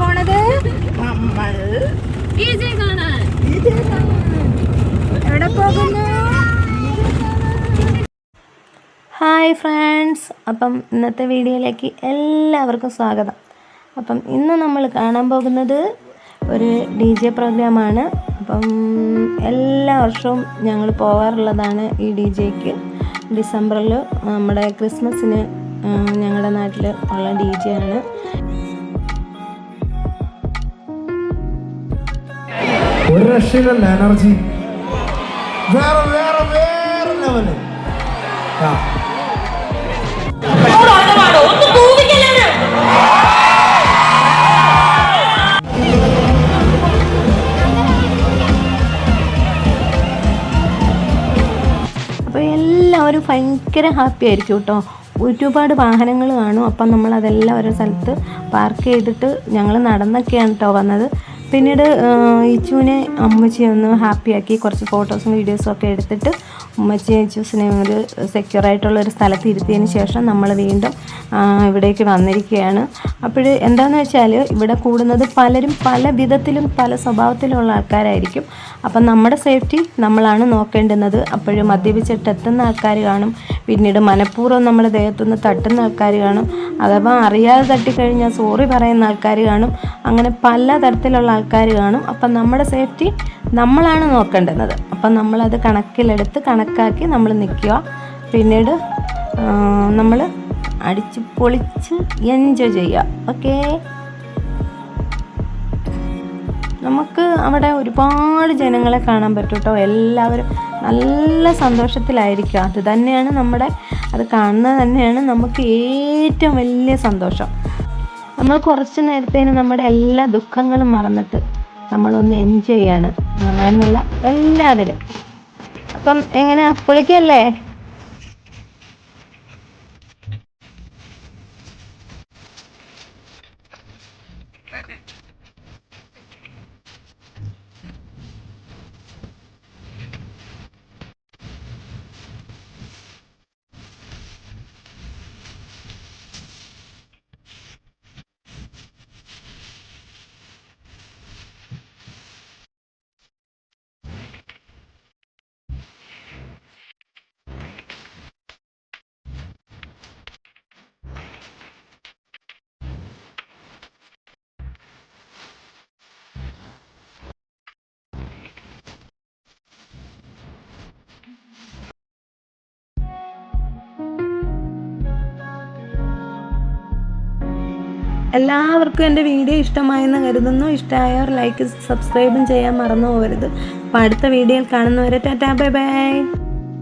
പോണത്? നമ്മൾ എവിടെ പോകുന്നു? ഹായ് ഫ്രണ്ട്സ് അപ്പം ഇന്നത്തെ വീഡിയോയിലേക്ക് എല്ലാവർക്കും സ്വാഗതം. അപ്പം ഇന്ന് നമ്മൾ കാണാൻ പോകുന്നത് ഒരു ഡി ജെ പ്രോഗ്രാമാണ്. അപ്പം എല്ലാ വർഷവും ഞങ്ങൾ പോകാറുള്ളതാണ് ഈ ഡി ജെക്ക് ഡിസംബറിൽ നമ്മുടെ ക്രിസ്മസിന് ഞങ്ങളുടെ നാട്ടിൽ ഉള്ള ഡി ജെ ആണ്. ഒരു രക്ഷയിലല്ല എനർജി. വേറെ വേറെ വേറെ ലെവൽ ആ. എല്ലാവരും ഭയങ്കര ഹാപ്പി ആയിരിക്കും കേട്ടോ ഒരുപാട് വാഹനങ്ങൾ കാണും. അപ്പം നമ്മൾ അതെല്ലാം ഓരോ സ്ഥലത്ത് പാർക്ക് ചെയ്തിട്ട് ഞങ്ങൾ നടന്നൊക്കെയാണ് കേട്ടോ വന്നത്. പിന്നീട് ഇച്ചുവിനെ അമ്മച്ചി ഒന്ന് ഹാപ്പിയാക്കി കുറച്ച് ഫോട്ടോസും വീഡിയോസും ഒക്കെ എടുത്തിട്ട് ഉമ്മച്ചി ഇച്ചൂസിനെ ഒരു സെക്യൂർ ആയിട്ടുള്ള ഒരു സ്ഥലത്ത് ഇരുത്തിയതിന് ശേഷം നമ്മൾ വീണ്ടും ഇവിടേക്ക് വന്നിരിക്കുകയാണ്. അപ്പോൾ എന്താണെന്ന് വെച്ചാൽ ഇവിടെ കൂടുന്നത് പലരും പല വിധത്തിലും പല സ്വഭാവത്തിലുള്ള ആൾക്കാരായിരിക്കും. അപ്പം നമ്മുടെ സേഫ്റ്റി നമ്മളാണ് നോക്കേണ്ടുന്നത്. അപ്പോഴും മദ്യപിച്ചിട്ട് എത്തുന്ന ആൾക്കാർ കാണും. പിന്നീട് മനഃപൂർവം നമ്മുടെ ദേഹത്തുനിന്ന് തട്ടുന്ന ആൾക്കാർ കാണും. അഥവാ അറിയാതെ തട്ടിക്കഴിഞ്ഞാൽ സോറി പറയുന്ന ആൾക്കാർ കാണും. അങ്ങനെ പല തരത്തിലുള്ള ആൾക്കാർ കാണും. അപ്പം നമ്മുടെ സേഫ്റ്റി നമ്മളാണ് നോക്കേണ്ടുന്നത്. അപ്പം നമ്മളത് കണക്കിലെടുത്ത് കണക്കാക്കി നമ്മൾ നിൽക്കുക. പിന്നീട് നമ്മൾ അടിച്ച് പൊളിച്ച് എൻജോയ് ചെയ്യുക. ഓക്കേ നമുക്ക് അവിടെ ഒരുപാട് ജനങ്ങളെ കാണാൻ പറ്റും കേട്ടോ എല്ലാവരും നല്ല സന്തോഷത്തിലായിരിക്കും. അത് തന്നെയാണ് നമ്മുടെ അത് കാണുന്നത് തന്നെയാണ് നമുക്ക് ഏറ്റവും വലിയ സന്തോഷം. നമ്മൾ കുറച്ച് നേരത്തേന് നമ്മുടെ എല്ലാ ദുഃഖങ്ങളും മറന്നിട്ട് നമ്മളൊന്ന് എൻജോയ് ചെയ്യാണ്. എന്നുള്ള എല്ലാവരും. അപ്പം എങ്ങനെ? പൊളിക്കല്ലേ എല്ലാവർക്കും എന്റെ വീഡിയോ ഇഷ്ടമായെന്ന് കരുതുന്നു. ഇഷ്ടമായവർ ലൈക്ക് സബ്സ്ക്രൈബും ചെയ്യാൻ മറന്നു പോകരുത്. അപ്പോൾ അടുത്ത വീഡിയോയിൽ കാണുന്നവരെ ടാറ്റാ ബൈ ബൈ.